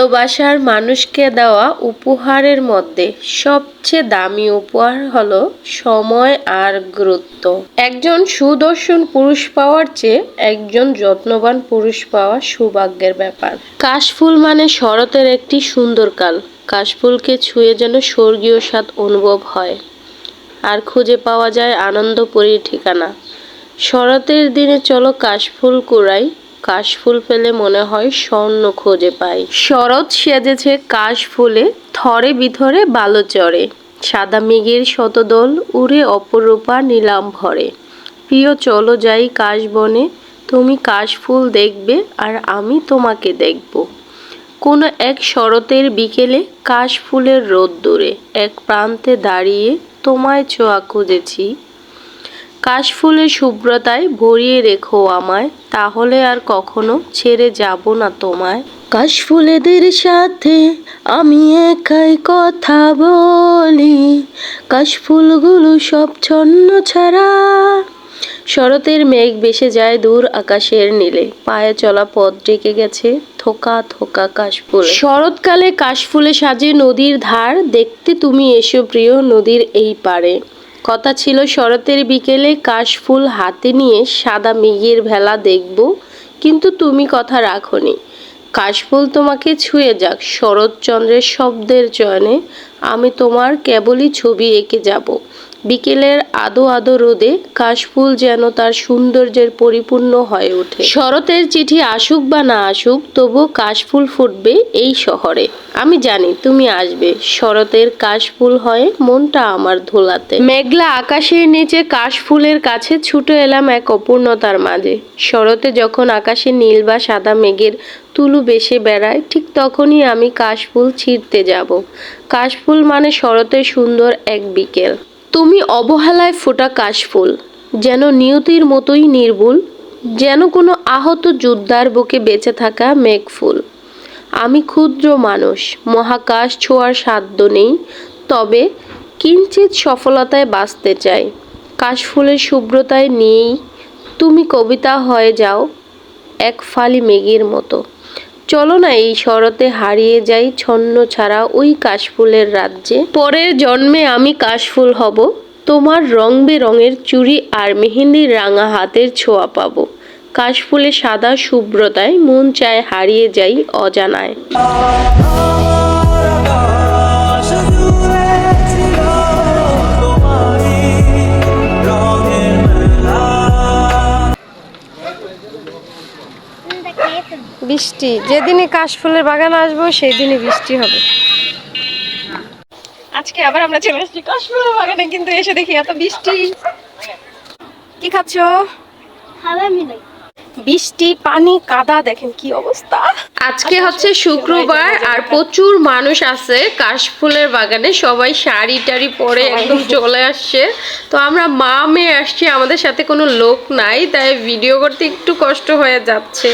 ভালোবাসার মানুষকে দেওয়া উপহারের মধ্যে সবচেয়ে দামি উপহার হলো সময় আর গুরুত্ব। একজন সুদর্শন পুরুষ পাওয়ার চেয়ে একজন যত্নবান পুরুষ পাওয়া সৌভাগ্যের ব্যাপার। কাশফুল মানে শরতের একটি সুন্দর কাল। কাশফুলকে ছুঁয়ে যেন স্বর্গীয় স্বাদ অনুভব হয়। আর খুঁজে পাওয়া যায় আনন্দপুরীর ঠিকানা। শরতের দিনে চলো কাশফুল কুড়াই কাশফুল ফেলে মনে হয় স্বর্ণ খোঁজে পাই। শরৎ সেজেছে কাশফুলে, থরে বিথরে বালো চড়ে। সাদা মেঘের শতদল উড়ে অপরূপা নিলাম ভরে। প্রিয়, চলো যাই কাশবনে, তুমি কাশফুল দেখবে আর আমি তোমাকে দেখব। কোনো এক শরতের বিকেলে কাশফুলের রোদ্দুরে এক প্রান্তে দাঁড়িয়ে তোমায় ছোঁয়া খুঁজেছি। কাশফুলের শুভ্রতায় ভরিয়ে রেখো আমায়, তাহলে আর কখনো ছেড়ে যাব না তোমায়। কাশফুলেদের সাথে আমি একাই কথা বলি, কাশফুলগুলো সব ছন্ন ছাড়া। শরতের মেঘ ভেসে যায় দূর আকাশের নীলে, পায়ে চলা পথ ডেকে গেছে থোকা থোকা কাশফুল। শরৎকালে কাশফুলে সাজে নদীর ধার, দেখতে তুমি এসো প্রিয় নদীর এই পারে কথা ছিল, শরতের বিকেলে কাশফুল হাতে নিয়ে সাদা মেঘের ভেলা দেখব, কিন্তু তুমি কথা রাখনি। কাশফুল তোমাকে ছুঁয়ে যাক, শরৎচন্দ্রের শব্দের চয়নে আমি তোমার কেবলই ছবি এঁকে যাব। বিকেলের আদো আদো রোদে কাশফুল যেন তার সৌন্দর্যের পরিপূর্ণ হয়ে ওঠে। শরতের চিঠি আসুক বা না আসুক তবু কাশফুল ফুটবে এই শহরে। আমি জানি তুমি আসবে। শরতের কাশফুল হয়ে মনটা আমার ধোলাতে। মেঘলা আকাশের নিচে কাশফুলের কাছে ছুটে এলাম এক অপূর্ণতার মাঝে। শরতে যখন আকাশে নীল বা সাদা মেঘের তুলু বেশে বেড়ায়, ঠিক তখনই আমি কাশফুল ছিঁড়তে যাব। কাশফুল মানে শরতের সুন্দর এক বিকেল। তুমি অবহেলায় ফোটা কাশফুল, যেন নিয়তির মতোই নির্ভুল যেন কোনো আহত যোদ্ধার বুকে বেঁচে থাকা মেঘফুল। আমি ক্ষুদ্র মানুষ, মহাকাশ ছোঁয়ার সাধ্য নেই, তবে কিঞ্চিত সফলতায় বাঁচতে চাই। কাশফুলের শুভ্রতায় নিয়েই তুমি কবিতা হয়ে যাও, এক ফালি মেঘের মতো। চলো না এই শরতে হারিয়ে যাই ছন্ন ছাড়া ওই কাশফুলের রাজ্যে। পরের জন্মে আমি কাশফুল হব, তোমার রং বেরঙের চুড়ি আর মেহেন্দির রাঙা হাতের ছোঁয়া পাবো। কাশফুলে সাদা শুভ্রতায় মন চায় হারিয়ে যাই অজানায়। বৃষ্টি। যেদিনই কাশফুলের বাগান আসব সেই দিনই বৃষ্টি হবে। আজকে আবার আমরা চলে এসেছি কাশফুলের বাগানে কিন্তু এসে দেখি এত বৃষ্টি। কি খাচ্ছ? বৃষ্টি পানি কাদা দেখেন কি অবস্থা। আজকে হচ্ছে শুক্রবার আর প্রচুর মানুষ আছে কাশফুলের বাগানে। সবাই শাড়ি টাড়ি পরে একদম চলে আসছে। তো আমরা মা মেয়ে আসছি আমাদের সাথে কোনো লোক নাই তাই ভিডিও করতে একটু কষ্ট হয়ে যাচ্ছে।